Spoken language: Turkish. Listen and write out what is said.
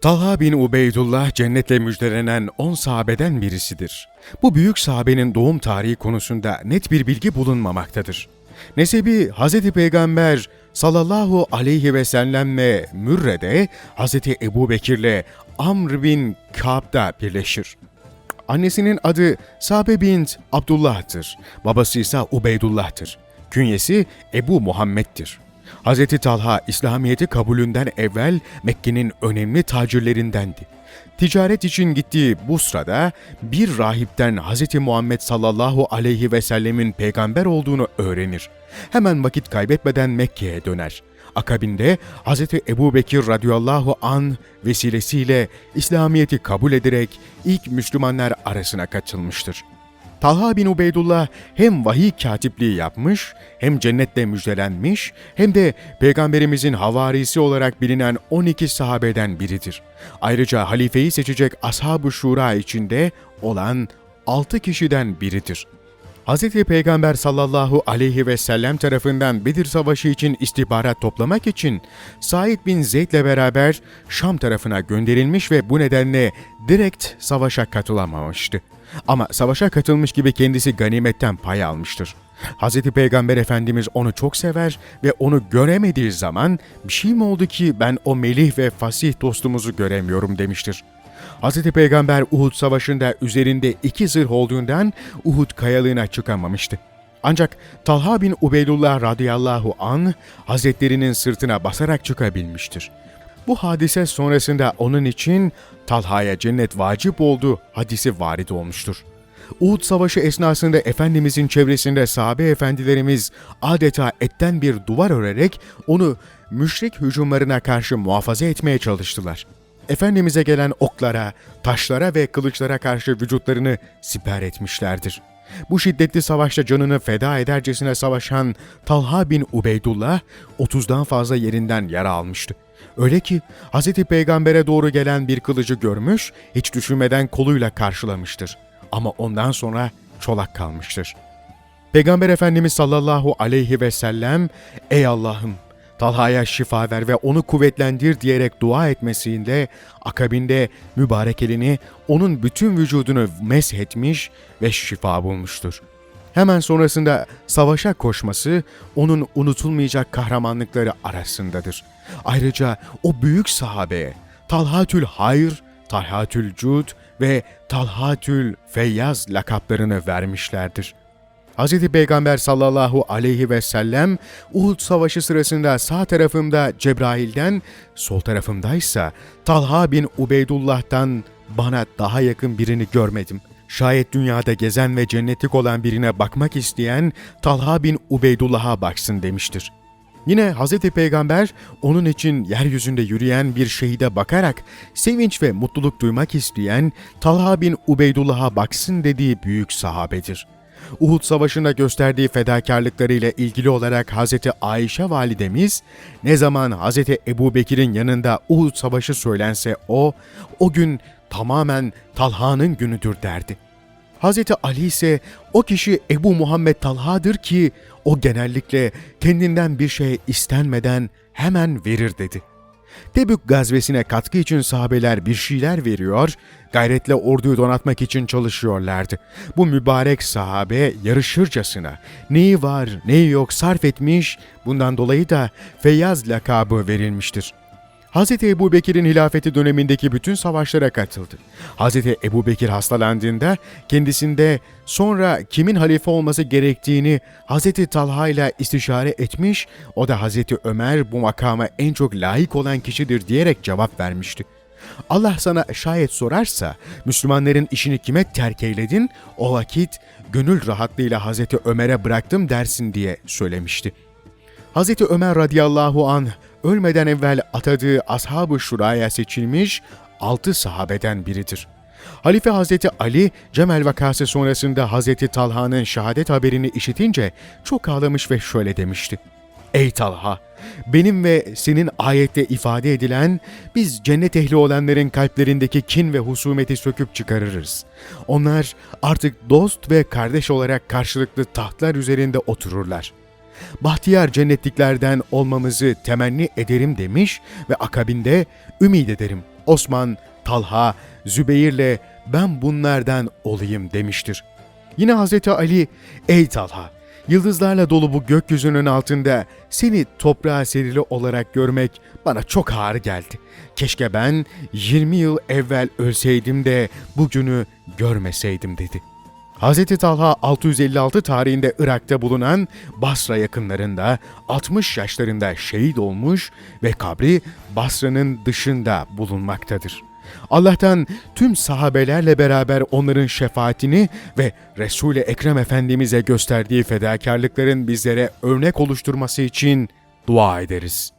Talha bin Ubeydullah cennetle müjdelenen 10 sahabeden birisidir. Bu büyük sahabenin doğum tarihi konusunda net bir bilgi bulunmamaktadır. Nesebi Hz. Peygamber sallallahu aleyhi ve sellemle Mürre'de Hz. Ebu Bekir'le Amr bin Ka'b'da birleşir. Annesinin adı Sabe bint Abdullah'tır. Babası ise Ubeydullah'tır. Künyesi Ebu Muhammed'dir. Hz. Talha İslamiyet'i kabulünden evvel Mekke'nin önemli tacirlerindendi. Ticaret için gittiği Busra'da bir rahipten Hz. Muhammed sallallahu aleyhi ve sellemin peygamber olduğunu öğrenir. Hemen vakit kaybetmeden Mekke'ye döner. Akabinde Hz. Ebu Bekir radıyallahu an vesilesiyle İslamiyet'i kabul ederek ilk Müslümanlar arasına katılmıştır. Talha bin Ubeydullah hem vahiy katipliği yapmış, hem cennetle müjdelenmiş, hem de Peygamberimizin havarisi olarak bilinen 12 sahabeden biridir. Ayrıca halifeyi seçecek Ashab-ı Şura içinde olan 6 kişiden biridir. Hz. Peygamber sallallahu aleyhi ve sellem tarafından Bedir Savaşı için istihbarat toplamak için Said bin Zeyd'le beraber Şam tarafına gönderilmiş ve bu nedenle direkt savaşa katılamamıştı. Ama savaşa katılmış gibi kendisi ganimetten pay almıştır. Hz. Peygamber Efendimiz onu çok sever ve onu göremediği zaman bir şey mi oldu ki ben o melih ve fasih dostumuzu göremiyorum demiştir. Hz. Peygamber Uhud Savaşı'nda üzerinde iki zırh olduğundan Uhud kayalığına çıkamamıştı. Ancak Talha bin Ubeydullah radıyallahu an Hazretlerinin sırtına basarak çıkabilmiştir. Bu hadise sonrasında onun için Talha'ya cennet vacip olduğu hadisi varit olmuştur. Uhud Savaşı esnasında Efendimizin çevresinde sahabe efendilerimiz adeta etten bir duvar örerek onu müşrik hücumlarına karşı muhafaza etmeye çalıştılar. Efendimiz'e gelen oklara, taşlara ve kılıçlara karşı vücutlarını siper etmişlerdir. Bu şiddetli savaşta canını feda edercesine savaşan Talha bin Ubeydullah 30'dan fazla yerinden yara almıştı. Öyle ki Hz. Peygamber'e doğru gelen bir kılıcı görmüş, hiç düşünmeden koluyla karşılamıştır. Ama ondan sonra çolak kalmıştır. Peygamber Efendimiz sallallahu aleyhi ve sellem, Ey Allah'ım! Talha'ya şifa ver ve onu kuvvetlendir diyerek dua etmesiyle akabinde mübarek elini onun bütün vücudunu meshetmiş ve şifa bulmuştur. Hemen sonrasında savaşa koşması onun unutulmayacak kahramanlıkları arasındadır. Ayrıca o büyük sahabeye Talhatül Hayr, Talhatül Cud ve Talhatül Feyyaz lakaplarını vermişlerdir. Hz. Peygamber sallallahu aleyhi ve sellem Uhud Savaşı sırasında sağ tarafımda Cebrail'den, sol tarafımdaysa Talha bin Ubeydullah'tan bana daha yakın birini görmedim. Şayet dünyada gezen ve cennetlik olan birine bakmak isteyen Talha bin Ubeydullah'a baksın demiştir. Yine Hz. Peygamber onun için yeryüzünde yürüyen bir şehide bakarak sevinç ve mutluluk duymak isteyen Talha bin Ubeydullah'a baksın dediği büyük sahabedir. Uhud Savaşı'nda gösterdiği fedakarlıklarıyla ilgili olarak Hz. Ayşe validemiz, ne zaman Hz. Ebu Bekir'in yanında Uhud Savaşı söylense o, o gün tamamen Talha'nın günüdür derdi. Hz. Ali ise o kişi Ebu Muhammed Talha'dır ki o genellikle kendinden bir şey istenmeden hemen verir dedi. Tebük gazvesine katkı için sahabeler bir şeyler veriyor, gayretle orduyu donatmak için çalışıyorlardı. Bu mübarek sahabe yarışırcasına neyi var neyi yok sarf etmiş, bundan dolayı da Feyyaz lakabı verilmiştir. Hz. Ebu Bekir'in hilafeti dönemindeki bütün savaşlara katıldı. Hz. Ebu Bekir hastalandığında kendisinde sonra kimin halife olması gerektiğini Hz. Talha ile istişare etmiş, o da Hz. Ömer bu makama en çok layık olan kişidir diyerek cevap vermişti. Allah sana şayet sorarsa Müslümanların işini kime terk eyledin o vakit gönül rahatlığıyla Hz. Ömer'e bıraktım dersin diye söylemişti. Hz. Ömer radıyallahu an ölmeden evvel atadığı Ashab-ı Şura'ya seçilmiş altı sahabeden biridir. Halife Hazreti Ali, Cemel vakası sonrasında Hazreti Talha'nın şehadet haberini işitince çok ağlamış ve şöyle demişti. Ey Talha! Benim ve senin ayette ifade edilen biz cennet ehli olanların kalplerindeki kin ve husumeti söküp çıkarırız. Onlar artık dost ve kardeş olarak karşılıklı tahtlar üzerinde otururlar bahtiyar cennetliklerden olmamızı temenni ederim demiş ve akabinde ümid ederim Osman, Talha, Zübeyir'le ben bunlardan olayım demiştir. Yine Hazreti Ali, ey Talha, yıldızlarla dolu bu gökyüzünün altında seni toprağa serili olarak görmek bana çok ağır geldi. Keşke ben 20 yıl evvel ölseydim de bugünü görmeseydim dedi. Hz. Talha 656 tarihinde Irak'ta bulunan Basra yakınlarında 60 yaşlarında şehit olmuş ve kabri Basra'nın dışında bulunmaktadır. Allah'tan tüm sahabelerle beraber onların şefaatini ve Resul-i Ekrem Efendimiz'e gösterdiği fedakarlıkların bizlere örnek oluşturması için dua ederiz.